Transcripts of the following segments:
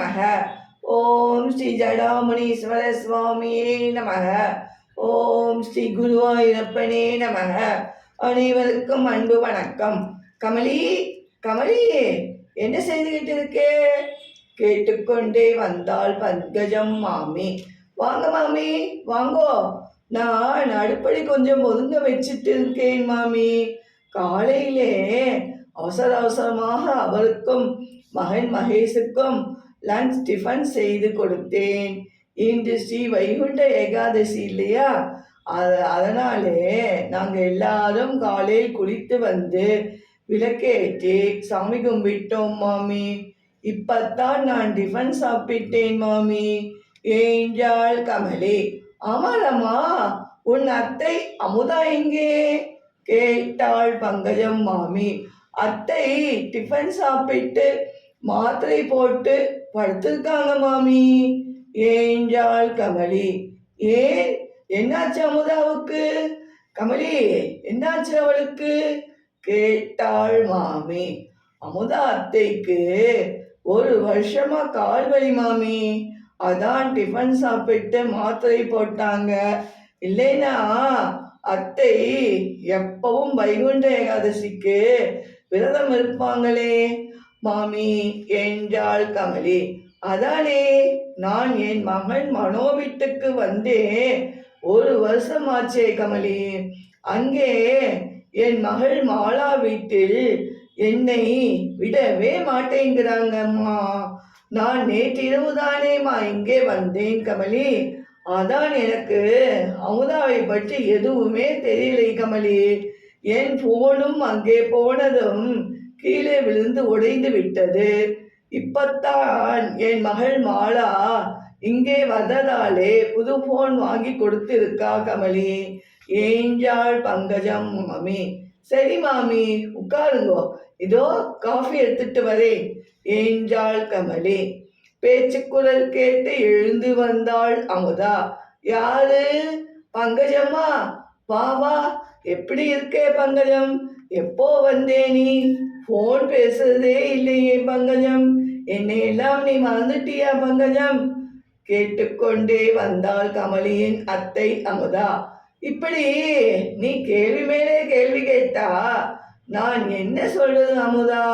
நமக. ஓம் ஸ்ரீ ஜடாமுனீஸ்வர சுவாமியே நமக. ஓம் ஸ்ரீ குருவாயூரப்பனே நமக. அனைவருக்கும் அன்பு வணக்கம். கமலி கமலி என்ன செய்துகிட்டு இருக்கே? கேட்டுக்கொண்டே வந்தாள் பங்கஜம் மாமி. வாங்க மாமி வாங்கோ. நான் அடுப்படி கொஞ்சம் ஒதுங்க வச்சிட்டு இருக்கேன் மாமி. காலையிலே அவசர அவசரமாக அவருக்கும் மகன் மகேஷுக்கும் லஞ்ச் டிஃபன் செய்து கொடுத்தேன். இன்று ஸ்ரீ வைகுண்ட ஏகாதசி இல்லையா? அது அதனாலே நாங்கள் எல்லாரும் காலையில் குளித்து வந்து விளக்கேற்றி சாமி கும்பிட்டோம் மாமி. இப்பத்தான் நான் டிஃபன் சாப்பிட்டேன் மாமி. ஏஞ்சாள் கமலி ஆமாலம்மா உன் அத்தை அமுதா எங்கே? கேட்டாள் பங்கஜம் மாமி. அத்தை டிஃபன் சாப்பிட்டு மாத்திரை போட்டு படுத்திருக்காங்க மாமி. ஏஞ்சாள் கமலி. ஏன் என்னாச்சு அமுதாவுக்கு? கமலி என்னாச்சு அவளுக்கு? கேட்டாள் மாமி. அமுதா அத்தைக்கு ஒரு வருஷமா கால் வலி மாமி. அதான் டிஃபன் சாப்பிட்டு மாத்திரை போட்டாங்க. இல்லைனா அத்தை எப்பவும் வைகுண்ட ஏகாதசிக்கு விரதம் இருப்பாங்களே. மாமி என்றாள் கமலி அதானே நான் என் மகன் மனோ வீட்டுக்கு வந்தேன். ஒரு வருஷம் ஆச்சே கமலி. அங்கே என் மகள் மாலா வீட்டில் என்னை விடவே மாட்டேங்கிறாங்கம்மா. நான் நேற்றிரவு தானேம்மா இங்கே வந்தேன் கமலி. அதான் எனக்கு அமுதாவை பற்றி எதுவுமே தெரியலை கமலி. என் போனும் அங்கே போனதும் கீழே விழுந்து உடைந்து விட்டது. இப்பத்தான் என் மகள் மாலா இங்கே வந்ததாலே புது போன் வாங்கி கொடுத்திருக்கா கமலி. ஏஞ்சாள் பங்கஜம் மாமி? சரி மாமி உட்காருங்கோ. இதோ காஃபி எடுத்துட்டு வரேன். ஏஞ்சாள் கமலி? பேச்சுக்குரல் கேட்டு எழுந்து வந்தாள் அமுதா. யாரு? பங்கஜம்மா? வா வா. எப்படி இருக்கே பங்கஜம்? எப்போ வந்தே நீ? ஃபோன் பேசுறதே இல்லையே பங்கஜம். என்னையெல்லாம் நீ மறந்துட்டியா பங்கஜம்? கேட்டுக்கொண்டே வந்தாள் கமலியின் அத்தை அமுதா. இப்படி நீ கேள்வி மேலே கேள்வி கேட்டா நான் என்ன சொல்றது அமுதா?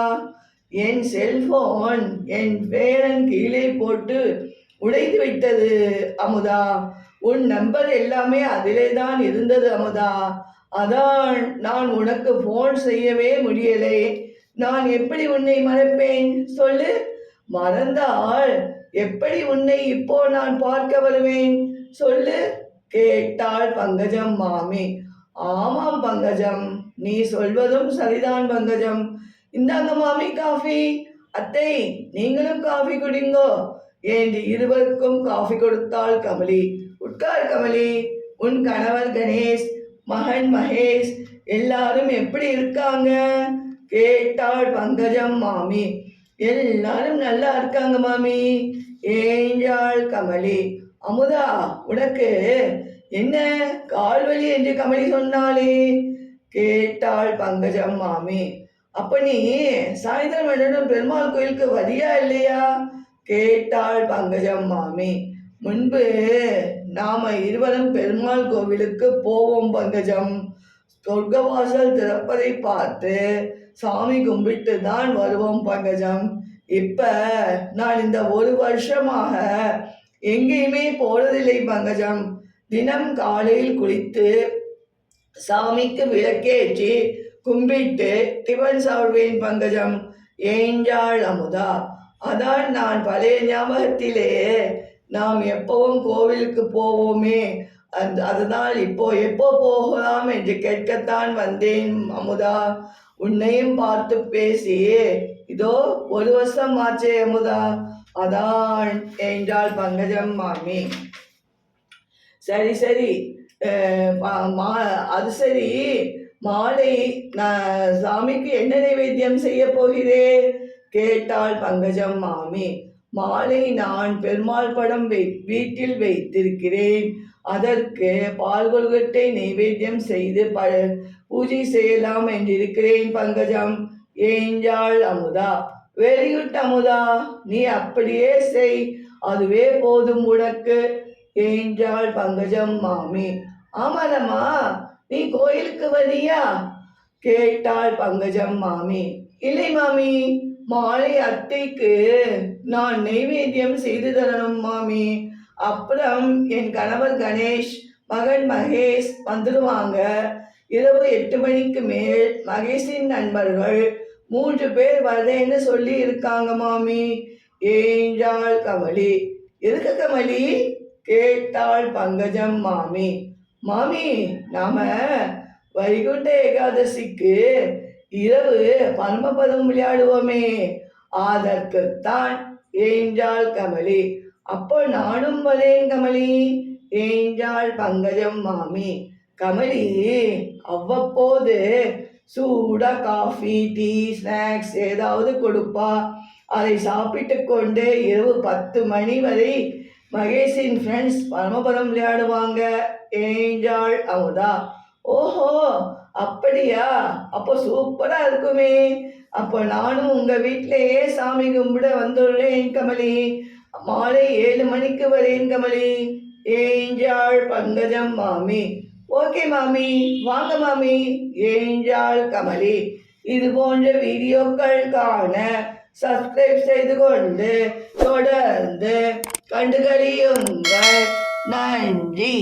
என் செல்போன் என் பேரன் கீழே போட்டு உடைத்து விட்டது அமுதா. உன் நம்பர் எல்லாமே அதிலே தான் இருந்தது அமுதா. அதான் நான் உனக்கு ஃபோன் செய்யவே முடியலை. நான் எப்படி உன்னை மறப்பேன்? சொல்லு. மறந்தால் எப்படி உன்னை இப்போ நான் பார்க்க வருவேன்? சொல்லு. கேட்டாள் பங்கஜம் மாமி. ஆமாம் பங்கஜம். நீ சொல்வதும் சரிதான் பங்கஜம். இந்தாங்க மாமி காஃபி. அத்தை நீங்களும் காஃபி குடிங்கோ. என்று இருவருக்கும் காஃபி கொடுத்தாள் கமலி. உட்கார் கமலி. உன் கணவர் கணேஷ் மகன் மகேஷ் எல்லாரும் எப்படி இருக்காங்க? கேட்டாள் பங்கஜம் மாமி. எல்லாரும் நல்லா இருக்காங்க மாமி. ஏஞ்சாள் கமலி. அமுதா உனக்கு என்ன? கால்வலி என்று கமலி சொன்னாளே. கேட்டாள் பங்கஜம் மாமி. அப்ப நீ சாயந்தரம் என்னிடம் பெருமாள் கோயிலுக்கு வரியா இல்லையா? கேட்டாள் பங்கஜம் மாமி. முன்பு நாம இருவரும் பெருமாள் கோவிலுக்கு போவோம் பங்கஜம். சொர்க்கவாசல் திறப்பதை பார்த்து சாமி கும்பிட்டு தான் வருவோம் பங்கஜம். இப்ப நான் இந்த ஒரு வருஷமாக எங்கேயுமே போறதில்லை பங்கஜம். தினம் காலையில் குளித்து சாமிக்கு விளக்கேற்றி கும்பிட்டு டிஃபன் சாப்பிடுவேன் பங்கஜம். ஏஞ்சாள் அமுதா? அதான் நான் பழைய ஞாபகத்திலே நாம் எப்பவும் கோவிலுக்கு போவோமே அந்த அதனால் இப்போ எப்போ போகலாம் என்று கேட்கத்தான் வந்தேன் அமுதா. உன்னையும் பார்த்து பேசியே. இதோ ஒரு வருஷம் ஆச்சே அமுதா. அதான் என்றாள் பங்கஜம் மாமி. சரி சரி. மா- மா- அது சரி. மாலை நான் சாமிக்கு என்ன நைவேத்தியம் செய்ய போகிறே? கேட்டாள் பங்கஜம் மாமி. மாலை நான் பெருமாள் படம் வை வீட்டில் வைத்திருக்கிறேன். அதற்கு பால் கொள்கட்டை நைவேத்தியம் செய்து ப பூஜை செய்யலாம் என்றிருக்கிறேன் பங்கஜம். ஏஞ்சாள் அமுதா? வெரி குட் அமுதா நீ அப்படியே செய் அதுவே போதும் உனக்கு. என்றாள் பங்கஜம் மாமி? ஆமாடம்மா நீ கோயிலுக்கு வரியா? கேட்டாள் பங்கஜம் மாமி. இல்லை மாமி மாலை அத்தைக்கு நான் நெய்வேத்தியம் செய்து தரணும் மாமி. அப்புறம் என் கணவர் கணேஷ் மகன் மகேஷ் வந்துடுவாங்க இரவு எட்டு மணிக்கு மேல் மகேஷின் நண்பர்கள் மூன்று பேர் வரேன்னு சொல்லி இருக்காங்க மாமி. ஏஞ்சாள் கமலி. எதுக்கு கமலி? கேட்டாள் பங்கஜம் மாமி. மாமி நாம வைகுண்ட ஏகாதசிக்கு இரவு பரமபதம் விளையாடுவோமே. அதற்குத்தான் ஏஞ்சாள் கமலி. அப்போ நானும் வரேன் கமலி. ஏஞ்சாள் பங்கஜம் மாமி. கமலி அவ்வப்போது சூடா காஃபி டீ ஸ்நாக்ஸ் ஏதாவது கொடுப்பா. அதை சாப்பிட்டு கொண்டு இரவு பத்து மணி வரை மகேஷின் ஃப்ரெண்ட்ஸ் பரமபதம் விளையாடுவாங்க. ஏஞ்சாள் அமுதா. ஓஹோ அப்படியா? அப்போ சூப்பரா இருக்குமே. அப்போ நானும் உங்க வீட்டிலேயே சாமி கும்பிட வந்துள்ளேன் கமலி. மாலை ஏழு மணிக்கு வரேன் கமலி. ஏஞ்சாள் பங்கஜம் மாமி. ஓகே மாமி வாங்க மாமி. ஏஞ்சாள் கமலி இது போன்ற வீடியோக்கள் காண சப்ஸ்கிரைப் செய்து கொண்டு தொடர்ந்து கண்டுகளியுங்கள். நன்றி.